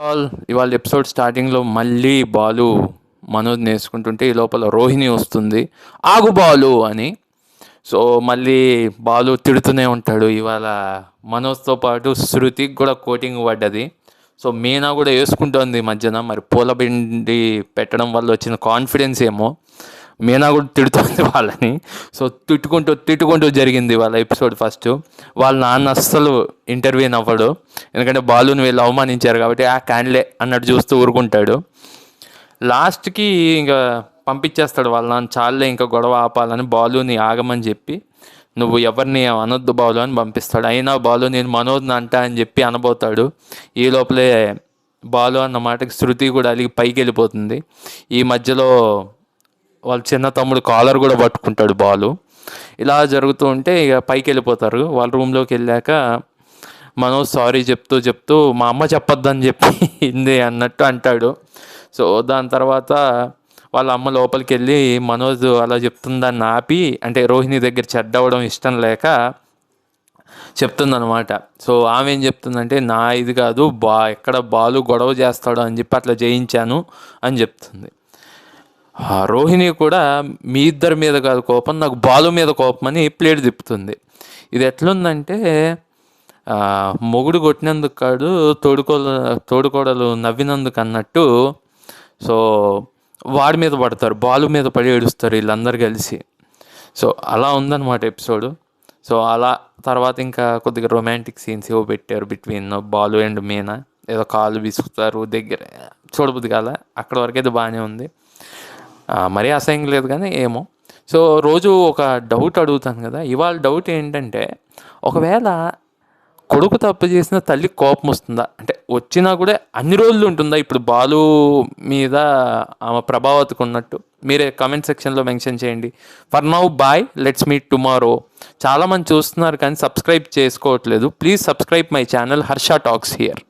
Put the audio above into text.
All ఇవాళ episode స్టార్టింగ్లో మళ్ళీ బాలు మనోజ్ నేర్చుకుంటుంటే ఈ లోపల రోహిణి వస్తుంది. ఆగు బాలు అని. సో మళ్ళీ బాలు తిడుతూనే ఉంటాడు. ఇవాళ మనోజ్తో పాటు శృతికి కూడా కోటింగ్ పడ్డది. సో మీనా కూడా వేసుకుంటోంది ఈ మధ్యన. మరి పూలబిండి పెట్టడం వల్ల వచ్చిన కాన్ఫిడెన్స్ ఏమో. మీనా కూడా తిడుతుంది వాళ్ళని. సో తిట్టుకుంటూ తిట్టుకుంటూ జరిగింది వాళ్ళ ఎపిసోడ్ ఫస్ట్ వాళ్ళ నాన్న అస్సలు ఇంటర్వ్యూ అవ్వడు. ఎందుకంటే బాలుని వీళ్ళు అవమానించారు కాబట్టి ఆ క్యాండ్లే అన్నట్టు చూస్తూ ఊరుకుంటాడు. లాస్ట్కి ఇంకా పంపించేస్తాడు వాళ్ళ నాన్న చాలే ఇంకా గొడవ ఆపాలని బాలుని ఆగమని చెప్పి నువ్వు ఎవరిని అనొద్దు బాలు అని పంపిస్తాడు. అయినా బాలు నేను మనోజ్ని అంట అని చెప్పి అనబోతాడు. ఈ లోపలే బాలు అన్న మాటకి శృతి కూడా అలిగి పైకి వెళ్ళిపోతుంది. ఈ మధ్యలో వాళ్ళ చిన్న తమ్ముడు కాలర్ కూడా పట్టుకుంటాడు బాలు. ఇలా జరుగుతూ ఉంటే ఇక పైకి వెళ్ళిపోతారు. వాళ్ళ రూమ్లోకి వెళ్ళాక మనోజ్ సారీ చెప్తూ చెప్తూ మా అమ్మ చెప్పొద్దని చెప్పి ఇంది అన్నట్టు అంటాడు. సో దాని తర్వాత వాళ్ళ అమ్మ లోపలికి వెళ్ళి మనోజ్ అలా చెప్తుందని ఆపి అంటే రోహిణి దగ్గర చెడ్డవడం ఇష్టం లేక చెప్తుందనమాట సో ఆమె ఏం చెప్తుందంటే నా ఇది కాదు బా ఎక్కడ బాలు గొడవ చేస్తాడు అని చెప్పి అట్లా చేయించాను అని చెప్తుంది. ఆ రోహిణి కూడా మీ ఇద్దరి మీద కాదు కోపం నాకు బాలు మీద కోపం అని ప్లేట్ తిప్పుతుంది. ఇది ఎట్లుందంటే మొగుడు కొట్టినందుకు కాదు తోడుకో తోడుకోడలు నవ్వినందుకు అన్నట్టు సో వాడి మీద పడతారు బాలు మీద పడి ఏడుస్తారు వీళ్ళందరూ కలిసి. సో అలా ఉందన్నమాట ఎపిసోడ్. సో అలా తర్వాత ఇంకా కొద్దిగా రొమాంటిక్ సీన్స్ ఏవో పెట్టారు బిట్వీన్ బాలు అండ్ మీనా. ఏదో కాలు విసుకుతారు దగ్గర చూడబుద్ది కాల అక్కడ వరకు అయితే బాగానే ఉంది. మరీ అసహ్యం లేదు కానీ ఏమో. సో రోజు ఒక డౌట్ అడుగుతాను కదా. ఇవాళ డౌట్ ఏంటంటే ఒకవేళ కొడుకు తప్పు చేసిన తల్లి కోపం వస్తుందా? అంటే వచ్చినా కూడా అన్ని రోజులు ఉంటుందా? ఇప్పుడు బాలు మీద ఆమె ప్రభావతకు ఉన్నట్టు మీరే కామెంట్ సెక్షన్లో మెన్షన్ చేయండి. For now bye let's meet tomorrow. చాలామంది చూస్తున్నారు కానీ సబ్స్క్రైబ్ చేసుకోవట్లేదు. Please subscribe my channel Harsha talks here.